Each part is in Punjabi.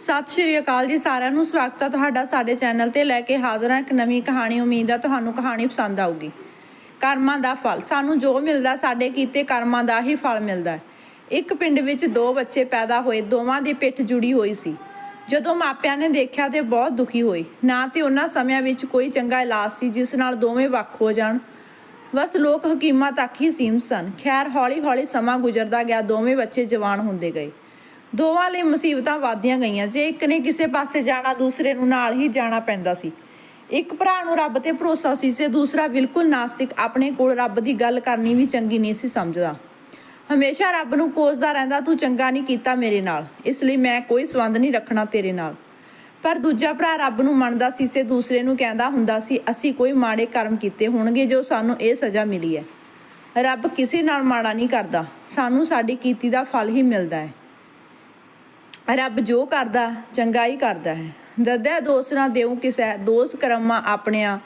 ਸਤਿ ਸ਼੍ਰੀ ਅਕਾਲ ਜੀ ਸਾਰਿਆਂ ਨੂੰ। ਸਵਾਗਤ ਹੈ ਤੁਹਾਡਾ ਸਾਡੇ ਚੈਨਲ ਤੇ ਲੈ ਕੇ ਹਾਜ਼ਰ ਹਾਂ ਇੱਕ ਨਵੀਂ ਕਹਾਣੀ। ਉਮੀਦ ਹੈ ਤੁਹਾਨੂੰ ਕਹਾਣੀ ਪਸੰਦ ਆਊਗੀ। ਕਰਮਾਂ ਦਾ ਫਲ। ਸਾਨੂੰ ਜੋ ਮਿਲਦਾ, ਸਾਡੇ ਕੀਤੇ ਕਰਮਾਂ ਦਾ ਹੀ ਫਲ ਮਿਲਦਾ ਹੈ। ਇੱਕ ਪਿੰਡ ਵਿੱਚ ਦੋ ਬੱਚੇ ਪੈਦਾ ਹੋਏ। ਦੋਵਾਂ ਦੀ ਪਿੱਠ ਜੁੜੀ ਹੋਈ ਸੀ। ਜਦੋਂ ਮਾਪਿਆਂ ਨੇ ਦੇਖਿਆ ਤੇ ਬਹੁਤ ਦੁਖੀ ਹੋਏ। ਨਾ ਤੇ ਉਹਨਾਂ ਸਮਿਆਂ ਵਿੱਚ ਕੋਈ ਚੰਗਾ ਇਲਾਜ ਸੀ, ਜਿਸ ਨਾਲ ਦੋਵੇਂ ਵੱਖ ਹੋ ਜਾਣ। ਬਸ ਲੋਕ ਹਕੀਮਾਂ ਤੱਕ ਹੀ ਸੀਮਤ ਸਨ। ਖੈਰ, ਹੌਲੀ-ਹੌਲੀ ਸਮਾਂ ਗੁਜ਼ਰਦਾ ਗਿਆ। ਦੋਵੇਂ ਬੱਚੇ ਜਵਾਨ ਹੁੰਦੇ ਗਏ। ਦੋਵਾਂ ਲਈ ਮੁਸੀਬਤਾਂ ਵਧਦੀਆਂ ਗਈਆਂ। ਜੇ ਇੱਕ ਨੇ ਕਿਸੇ ਪਾਸੇ ਜਾਣਾ, ਦੂਸਰੇ ਨੂੰ ਨਾਲ ਹੀ ਜਾਣਾ ਪੈਂਦਾ ਸੀ। ਇੱਕ ਭਰਾ ਨੂੰ ਰੱਬ ਤੇ ਭਰੋਸਾ ਸੀ ਤੇ ਦੂਸਰਾ ਬਿਲਕੁਲ ਨਾਸਤਿਕ, ਆਪਣੇ ਕੋਲ ਰੱਬ ਦੀ ਗੱਲ ਕਰਨੀ ਵੀ ਚੰਗੀ ਨਹੀਂ ਸੀ ਸਮਝਦਾ। ਹਮੇਸ਼ਾ ਰੱਬ ਨੂੰ ਕੋਸਦਾ ਰਹਿੰਦਾ, ਤੂੰ ਚੰਗਾ ਨਹੀਂ ਕੀਤਾ ਮੇਰੇ ਨਾਲ। ਇਸ ਲਈ ਮੈਂ ਕੋਈ ਸੰਬੰਧ ਨਹੀਂ ਰੱਖਣਾ ਤੇਰੇ ਨਾਲ। ਪਰ ਦੂਜਾ ਭਰਾ ਰੱਬ ਨੂੰ ਮੰਨਦਾ ਸੀ ਤੇ ਦੂਸਰੇ ਨੂੰ ਕਹਿੰਦਾ ਹੁੰਦਾ ਸੀ, ਅਸੀਂ ਕੋਈ ਮਾੜੇ ਕਰਮ ਕੀਤੇ ਹੋਣਗੇ, ਜੋ ਸਾਨੂੰ ਇਹ ਸਜ਼ਾ ਮਿਲੀ ਹੈ। ਰੱਬ ਕਿਸੇ ਨਾਲ ਮਾੜਾ ਨਹੀਂ ਕਰਦਾ। ਸਾਨੂੰ ਸਾਡੀ ਕੀਤੀ ਦਾ ਫਲ ਹੀ ਮਿਲਦਾ ਹੈ। ਰੱਬ ਜੋ ਕਰਦਾ, ਚੰਗਾ ਹੀ ਕਰਦਾ ਹੈ। ਦੱਦਿਆ ਦੋਸ ਨਾ ਦੇਉ ਕਿਸੈ ਦੋਸ ਕਰਮਾ ਆਪਣਿਆ,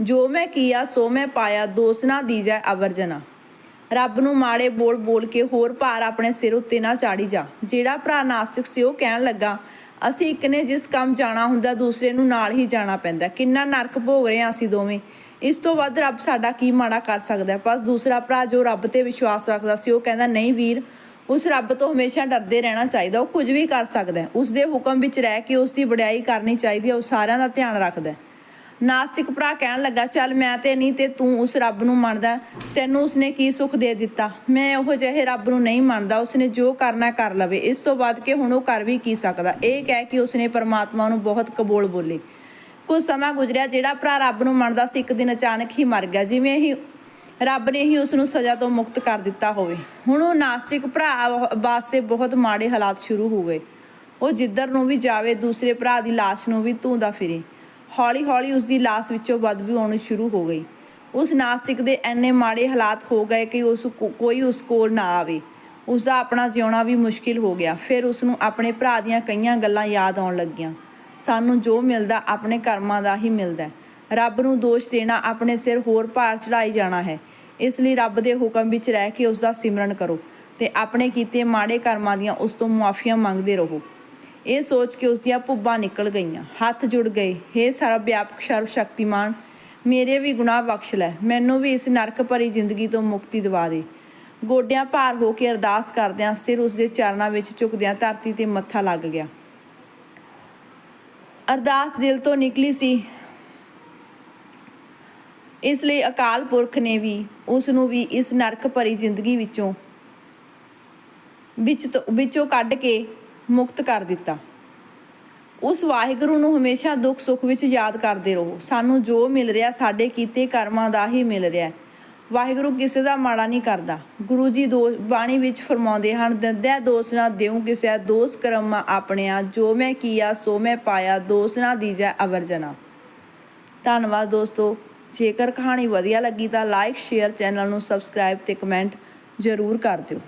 ਜੋ ਮੈਂ ਕੀਆ, ਸੋ ਮੈਂ ਪਾਇਆ ਦੋਸ ਨਾ ਦੀਜੈ ਅਵਰਜਨਾ। ਰੱਬ ਨੂੰ ਮਾੜੇ ਬੋਲ ਬੋਲ ਕੇ ਹੋਰ ਭਾਰ ਆਪਣੇ ਸਿਰ ਉੱਤੇ ਨਾ ਚਾੜੀ ਜਾ। ਜਿਹੜਾ ਭਰਾ ਨਾਸਤਿਕ ਸੀ, ਉਹ ਕਹਿਣ ਲੱਗਾ, ਅਸੀਂ ਇੱਕ ਨੇ ਜਿਸ ਕੰਮ ਜਾਣਾ ਹੁੰਦਾ, ਦੂਸਰੇ ਨੂੰ ਨਾਲ ਹੀ ਜਾਣਾ ਪੈਂਦਾ ਕਿੰਨਾ ਨਰਕ ਭੋਗ ਰਹੇ ਹਾਂ ਅਸੀਂ ਦੋਵੇਂ। ਇਸ ਤੋਂ ਵੱਧ ਰੱਬ ਸਾਡਾ ਕੀ ਮਾੜਾ ਕਰ ਸਕਦਾ ਹੈ? ਬਸ ਦੂਸਰਾ ਭਰਾ ਜੋ ਰੱਬ ਤੇ ਵਿਸ਼ਵਾਸ ਰੱਖਦਾ ਸੀ, ਉਹ ਕਹਿੰਦਾ, ਨਹੀਂ ਵੀਰ ਉਸ ਰੱਬ ਤੋਂ ਹਮੇਸ਼ਾ ਡਰਦੇ ਰਹਿਣਾ ਚਾਹੀਦਾ, ਉਹ ਕੁਝ ਵੀ ਕਰ ਸਕਦਾ ਹੈ। ਉਸ ਦੇ ਹੁਕਮ ਵਿੱਚ ਰਹਿ ਕੇ ਉਸ ਦੀ ਵਡਿਆਈ ਕਰਨੀ ਚਾਹੀਦੀ ਹੈ, ਉਹ ਸਾਰਿਆਂ ਦਾ ਧਿਆਨ ਰੱਖਦਾ ਹੈ। ਨਾਸਤਿਕ ਭਰਾ ਕਹਿਣ ਲੱਗਾ, ਚੱਲ ਮੈਂ ਤੇ ਨਹੀਂ ਤੇ ਤੂੰ ਉਸ ਰੱਬ ਨੂੰ ਮੰਨਦਾ, ਤੈਨੂੰ ਉਸਨੇ ਕੀ ਸੁੱਖ ਦੇ ਦਿੱਤਾ? ਮੈਂ ਉਹ ਜਿਹੇ ਰੱਬ ਨੂੰ ਨਹੀਂ ਮੰਨਦਾ, ਉਸਨੇ ਜੋ ਕਰਨਾ ਕਰ ਲਵੇ। ਇਸ ਤੋਂ ਬਾਅਦ ਕਿ ਹੁਣ ਉਹ ਕਰ ਵੀ ਕੀ ਸਕਦਾ? ਇਹ ਕਹਿ ਕੇ ਉਸਨੇ ਪਰਮਾਤਮਾ ਨੂੰ ਬਹੁਤ ਕਬੋਲ ਬੋਲੇ। ਕੁਝ ਸਮਾਂ ਗੁਜ਼ਰਿਆ, ਜਿਹੜਾ ਭਰਾ ਰੱਬ ਨੂੰ ਮੰਨਦਾ ਸੀ, ਇੱਕ ਦਿਨ ਅਚਾਨਕ ਹੀ ਮਰ ਗਿਆ। ਜਿਵੇਂ ਹੀ ਰੱਬ ਨੇ ਹੀ ਉਸ ਨੂੰ ਸਜ਼ਾ ਤੋਂ ਮੁਕਤ ਕਰ ਦਿੱਤਾ ਹੋਵੇ। ਹੁਣ ਉਹ ਨਾਸਤਿਕ ਭਰਾ ਵਾਸਤੇ ਬਹੁਤ ਮਾੜੇ ਹਾਲਾਤ ਸ਼ੁਰੂ ਹੋ ਗਏ। ਉਹ ਜਿੱਧਰ ਨੂੰ ਵੀ ਜਾਵੇ, ਦੂਸਰੇ ਭਰਾ ਦੀ ਲਾਸ਼ ਨੂੰ ਵੀ ਧੂੰਦਾ ਫਿਰੇ। ਹੌਲੀ ਹੌਲੀ ਉਸ ਦੀ ਲਾਸ਼ ਵਿੱਚੋਂ ਬਦਬੂ ਆਉਣੀ ਸ਼ੁਰੂ ਹੋ ਗਈ। ਉਸ ਨਾਸਤਿਕ ਦੇ ਐਨੇ ਮਾੜੇ ਹਾਲਾਤ ਹੋ ਗਏ ਕਿ ਉਸ ਕੋ- ਕੋਈ ਉਸ ਕੋਲ ਨਾ ਆਵੇ। ਉਸ ਦਾ ਆਪਣਾ ਜਿਉਣਾ ਵੀ ਮੁਸ਼ਕਿਲ ਹੋ ਗਿਆ। ਫਿਰ ਉਸ ਨੂੰ ਆਪਣੇ ਭਰਾ ਦੀਆਂ ਕਈਆਂ ਗੱਲਾਂ ਯਾਦ ਆਉਣ ਲੱਗੀਆਂ। ਸਾਨੂੰ ਜੋ ਮਿਲਦਾ ਆਪਣੇ ਕਰਮਾਂ ਦਾ ਹੀ ਮਿਲਦਾ ਰੱਬ ਨੂੰ ਦੋਸ਼ ਦੇਣਾ ਆਪਣੇ ਸਿਰ ਹੋਰ ਭਾਰ ਚੜਾਈ ਜਾਣਾ ਹੈ। ਇਸ ਲਈ ਰੱਬ ਦੇ ਹੁਕਮ ਵਿੱਚ ਰਹਿ ਕੇ ਉਸ ਦਾ ਸਿਮਰਨ ਕਰੋ ਤੇ ਆਪਣੇ ਕੀਤੇ ਮਾੜੇ ਕਰਮਾਂ ਦੀਆਂ ਉਸ ਤੋਂ ਮੁਆਫੀਆਂ ਮੰਗਦੇ ਰਹੋ। ਇਹ ਸੋਚ ਕੇ ਉਸ ਦੀਆਂ ਭੁੱਬਾਂ ਨਿਕਲ ਗਈਆਂ। ਹੱਥ ਜੁੜ ਗਏ। ਹੇ ਸਰਬ ਵਿਆਪਕ ਸਰਵ ਸ਼ਕਤੀਮਾਨ ਮੇਰੇ ਵੀ ਗੁਨਾਹ ਬਖਸ਼ ਲੈ। ਮੈਨੂੰ ਵੀ ਇਸ ਨਰਕ ਭਰੀ ਜ਼ਿੰਦਗੀ ਤੋਂ ਮੁਕਤੀ ਦਿਵਾ ਦੇ। ਗੋਡਿਆਂ ਭਾਰ ਹੋ ਕੇ ਅਰਦਾਸ ਕਰਦਿਆਂ ਸਿਰ ਉਸ ਦੇ ਚਰਨਾਂ ਵਿੱਚ ਝੁਕਦਿਆਂ ਧਰਤੀ ਤੇ ਮੱਥਾ ਲੱਗ ਗਿਆ। ਅਰਦਾਸ ਦਿਲ ਤੋਂ ਨਿਕਲੀ ਸੀ। ਇਸ ਲਈ ਅਕਾਲ ਪੁਰਖ ਨੇ ਵੀ ਉਸ ਨੂੰ ਵੀ ਇਸ ਨਰਕ ਭਰੀ ਜ਼ਿੰਦਗੀ ਵਿੱਚੋਂ ਵਿੱਚ ਵਿੱਚੋਂ ਕੱਢ ਕੇ ਮੁਕਤ ਕਰ ਦਿੱਤਾ। ਉਸ ਵਾਹਿਗੁਰੂ ਨੂੰ ਹਮੇਸ਼ਾ ਦੁੱਖ ਸੁੱਖ ਵਿੱਚ ਯਾਦ ਕਰਦੇ ਰਹੋ। ਸਾਨੂੰ ਜੋ ਮਿਲ ਰਿਹਾ ਸਾਡੇ ਕੀਤੇ ਕਰਮਾਂ ਦਾ ਹੀ ਮਿਲ ਰਿਹਾ ਵਾਹਿਗੁਰੂ ਕਿਸੇ ਦਾ ਮਾੜਾ ਨਹੀਂ ਕਰਦਾ। ਗੁਰੂ ਜੀ ਦੋ ਬਾਣੀ ਵਿੱਚ ਫਰਮਾਉਂਦੇ ਹਨ, ਦੰਦਿਆ ਦੋਸ ਨਾ ਦਿਉ ਕਿਸੇ ਦੋਸ ਕਰਮਾ ਆਪਣਿਆ। ਜੋ ਮੈਂ ਕੀਆ, ਸੋ ਮੈਂ ਪਾਇਆ। ਦੋਸ ਨਾ ਦੀਜੈ ਅਵਰਜਨਾ। ਧੰਨਵਾਦ ਦੋਸਤੋ। ਜੇਕਰ ਕਹਾਣੀ ਵਧੀਆ ਲੱਗੀ ਤਾਂ ਲਾਈਕ ਸ਼ੇਅਰ ਚੈਨਲ ਨੂੰ ਸਬਸਕ੍ਰਾਈਬ ਤੇ ਕਮੈਂਟ ਜ਼ਰੂਰ ਕਰ ਦਿਓ।